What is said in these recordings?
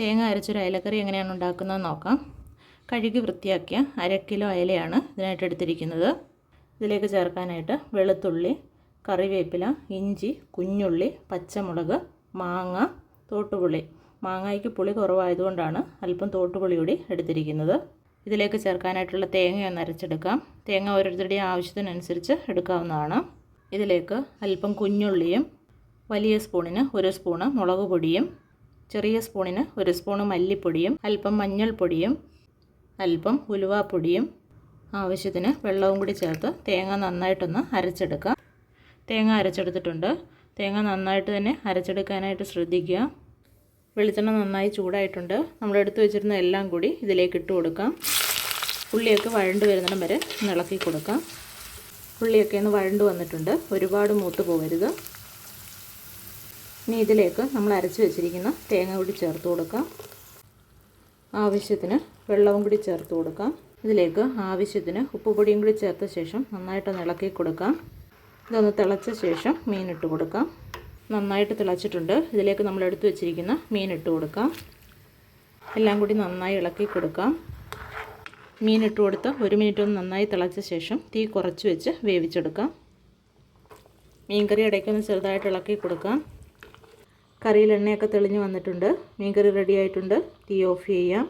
തേങ്ങ അരച്ചൊരു അയലക്കറി എങ്ങനെയാണ് ഉണ്ടാക്കുന്നത് നോക്കാം. കഴുകി വൃത്തിയാക്കിയ അര കിലോ അയലയാണ് ഇതിനായിട്ട് എടുത്തിരിക്കുന്നത്. ഇതിലേക്ക് ചേർക്കാനായിട്ട് വെളുത്തുള്ളി കറിവേപ്പില ഇഞ്ചി കുഞ്ഞുള്ളി പച്ചമുളക് മാങ്ങ തോട്ടുപുളി. മാങ്ങയ്ക്ക് പുളി കുറവായതുകൊണ്ടാണ് അല്പം തോട്ടുപുളി കൂടി എടുത്തിരിക്കുന്നത്. ഇതിലേക്ക് ചേർക്കാനായിട്ടുള്ള തേങ്ങ ഒന്ന് അരച്ചെടുക്കാം. തേങ്ങ ഓരോരുത്തരുടെയും ആവശ്യത്തിനനുസരിച്ച് എടുക്കാവുന്നതാണ്. ഇതിലേക്ക് അല്പം കുഞ്ഞുള്ളിയും വലിയ സ്പൂണിന് ഒരു സ്പൂണ് മുളക് പൊടിയും ചെറിയ സ്പൂണിന് ഒരു സ്പൂണ് മല്ലിപ്പൊടിയും അല്പം മഞ്ഞൾപ്പൊടിയും അല്പം ഉലുവാപ്പൊടിയും ആവശ്യത്തിന് വെള്ളവും കൂടി ചേർത്ത് തേങ്ങ നന്നായിട്ടൊന്ന് അരച്ചെടുക്കാം. തേങ്ങ അരച്ചെടുത്തിട്ടുണ്ട്. തേങ്ങ നന്നായിട്ട് തന്നെ അരച്ചെടുക്കാനായിട്ട് ശ്രദ്ധിക്കുക. വെളിച്ചെണ്ണ നന്നായി ചൂടായിട്ടുണ്ട്. നമ്മൾ എടുത്തു വെച്ചിരുന്ന എല്ലാം കൂടി ഇതിലേക്ക് ഇട്ട് കൊടുക്കാം. ഉള്ളിയൊക്കെ വഴണ്ട് വരുന്നിടം വരെ ഇളക്കി കൊടുക്കാം. ഉള്ളിയൊക്കെ ഒന്ന് വഴണ്ട് വന്നിട്ടുണ്ട്. ഒരുപാട് മൂത്ത് പോകരുത്. ഇനി ഇതിലേക്ക് നമ്മൾ അരച്ച് വെച്ചിരിക്കുന്ന തേങ്ങ കൂടി ചേർത്ത് കൊടുക്കാം. ആവശ്യത്തിന് വെള്ളവും കൂടി ചേർത്ത് കൊടുക്കാം. ഇതിലേക്ക് ആവശ്യത്തിന് ഉപ്പുപൊടിയും കൂടി ചേർത്ത ശേഷം നന്നായിട്ടൊന്ന് ഇളക്കി കൊടുക്കാം. ഇതൊന്ന് തിളച്ച ശേഷം മീൻ ഇട്ട് കൊടുക്കാം. നന്നായിട്ട് തിളച്ചിട്ടുണ്ട്. ഇതിലേക്ക് നമ്മൾ എടുത്തു വെച്ചിരിക്കുന്ന മീൻ ഇട്ട് കൊടുക്കാം. എല്ലാം കൂടി നന്നായി ഇളക്കി കൊടുക്കാം. മീൻ ഇട്ട് കൊടുത്ത് ഒരു മിനിറ്റ് ഒന്ന് നന്നായി തിളച്ച ശേഷം തീ കുറച്ച് വെച്ച് വേവിച്ചെടുക്കാം. മീൻകറി ഇടയ്ക്കൊന്ന് ചെറുതായിട്ട് ഇളക്കി കൊടുക്കാം. കറിയിൽ എണ്ണയൊക്കെ തെളിഞ്ഞ് വന്നിട്ടുണ്ട്. മീൻകറി റെഡി ആയിട്ടുണ്ട്. തീ ഓഫ് ചെയ്യാം.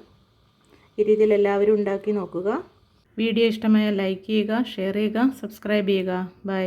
ഈ രീതിയിൽ എല്ലാവരും ഉണ്ടാക്കി നോക്കുക. വീഡിയോ ഇഷ്ടമായാൽ ലൈക്ക് ചെയ്യുക ഷെയർ ചെയ്യുക സബ്സ്ക്രൈബ് ചെയ്യുക. ബൈ